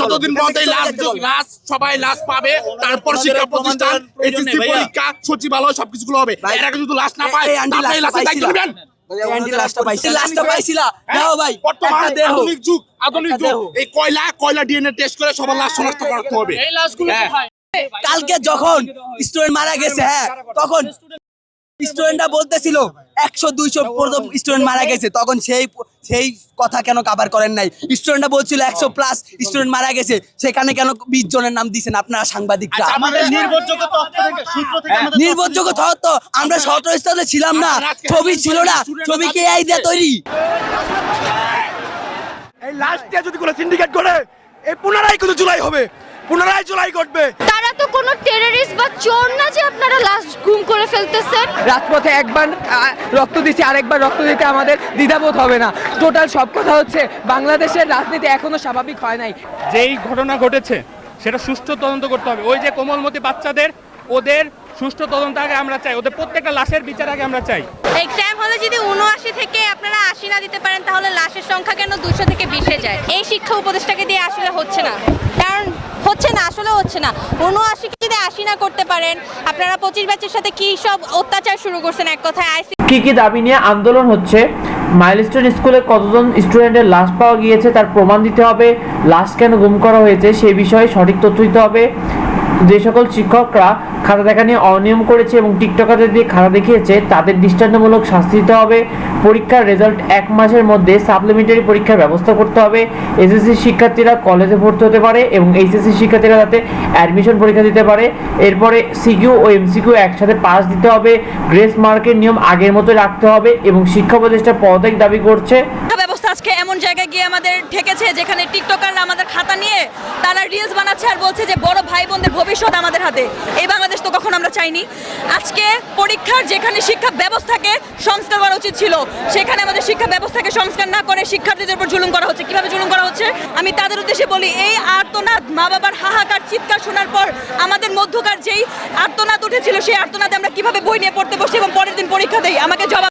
যতদিন পর্যন্ত সবাই লাশ পাবে তারপর শিক্ষা প্রতিষ্ঠান এইচএসসি পরীক্ষা সচিবালয় সবকিছু হবে। ভাই, এর আগে যদি লাশ না পায় এই আন্টি তাহলে এই লাশটা লাশের দায়িত্ব পাইছিলা? নেবেন। এই আন্টি লাশটা পাইছি লাশটা পাইছিলা। হ্যাঁ? ভাই। বর্তমান একটা আধুনিক যুগ আধুনিক যুগ। এই কয়লা কয়লা ডিএনএ টেস্ট করে সবার লাশ শনাক্ত করতে হবে। এই লাশগুলো হ্যাঁ। কালকে যখন স্টুডেন্ট মারা গেছে হ্যাঁ তখন স্টুডেন্টরা বলতেছিল একশো দুইশো স্টুডেন্ট মারা গেছে। তখন সেই সেই কথা কেন কাবার করেন নাই? স্টুডেন্টরা বলছিল একশো প্লাস স্টুডেন্ট মারা গেছে। সেখানে কেন বিশ জনের নাম দিয়েছেন আপনারা সাংবাদিকরা? আচ্ছা, নির্ভরযোগ্য তথ্য আমরা সূত্র থেকে আমাদের নির্ভরযোগ্য তথ্য আমরা সতর্কতাতে ছিলাম না। ছবি ছিল না। ছবি কে এই দিয়ে তৈরি? এই লাস্ট যদি কোনো সিন্ডিকেট করে এই পুনরায় কিন্তু জুলাই হবে। পুনরায় জুলাই ঘটবে তারা তো কোনো টেররিস্ট বা চোর না যে আপনারা লাস্ট ফেলতেছেন রাজপথে একবার রক্ত দিচ্ছি আরেকবার রক্ত দিতে আমাদের দ্বিধাবোধ হবে না। টোটাল সব কথা হচ্ছে বাংলাদেশের রাজনীতি এখনও স্বাভাবিক হয় নাই। যেই ঘটনা ঘটেছে সেটা সুষ্ঠু তদন্ত করতে হবে। ওই যে কোমলমতি বাচ্চাদের ওদের সুষ্ঠু তদন্ত আগে আমরা চাই ওদের প্রত্যেকটা লাশের বিচার আগে আমরা চাই। এক্সাম হলে যদি উনআশি থেকে আপনারা আশি না দিতে পারেন তাহলে লাশের সংখ্যা কেন দুশো থেকে বিশে যায়? এই শিক্ষা উপদেশটাকে দিয়ে আসলে হচ্ছে না। হচ্ছে না। উনআশিকে যদি আশি না করতে পারেন, আপনারা পঁচিশ ব্যাচের সাথে কি সব অত্যাচার শুরু করছেন এক কথায়? আইসি কি কি দাবি নিয়ে আন্দোলন হচ্ছে? মাইলস্টোন স্কুলে কতজন স্টুডেন্টের লাশ পাওয়া গিয়েছে? তার প্রমাণ দিতে হবে। লাশ কেন গুম করা হয়েছে? সেই বিষয়ে সঠিক তথ্য দিতে হবে। যে সকল শিক্ষকরা খাতা দেখা নিয়ে অনিয়ম করেছে এবং টিকটকারদের দিয়ে খাতা দেখিয়েছে, তাদের দৃষ্টান্তমূলক শাস্তি দিতে হবে। পরীক্ষার রেজাল্ট এক মাসের মধ্যে সাপ্লিমেন্টারি পরীক্ষার ব্যবস্থা করতে হবে। এসএসসি শিক্ষার্থীরা কলেজে ভর্তি হতে পারে এবং এইচএসসি শিক্ষার্থীরা যাতে অ্যাডমিশন পরীক্ষা দিতে পারে। এরপরে সিকিউ ও এমসিকিউ একসাথে পাস দিতে হবে। গ্রেস মার্কের নিয়ম আগের মতো রাখতে হবে এবং শিক্ষা উপদেষ্টা পদত্যাগ দাবি করছে। আজকে এমন জায়গায় গিয়ে আমাদের ঠেকেছে যেখানে টিকটকাররা আমাদের খাতা নিয়ে তারা রিলস বানাচ্ছে আর বলছে যে বড় ভাই বোনদের ভবিষ্যৎ আমাদের হাতে। এই বাংলাদেশ তো কখনো আমরা চাইনি। আজকে পরীক্ষার যেখানে শিক্ষা ব্যবস্থাকে সংস্কার করা উচিত ছিল, সেখানে আমাদের শিক্ষা ব্যবস্থাকে সংস্কার না করে শিক্ষার্থীদের উপর জুলুম করা হচ্ছে। কীভাবে জুলুম করা হচ্ছে? আমি তাদের উদ্দেশ্যে বলি, এই আর্তনাদ, মা বাবার হাহাকার, চিৎকার শোনার পর আমাদের মধ্যকার যেই আর্তনাদ উঠেছিল, সেই আর্তনাদে আমরা কীভাবে বই নিয়ে পড়তে বসি এবং পরের দিন পরীক্ষা দেই? আমাকে জবাব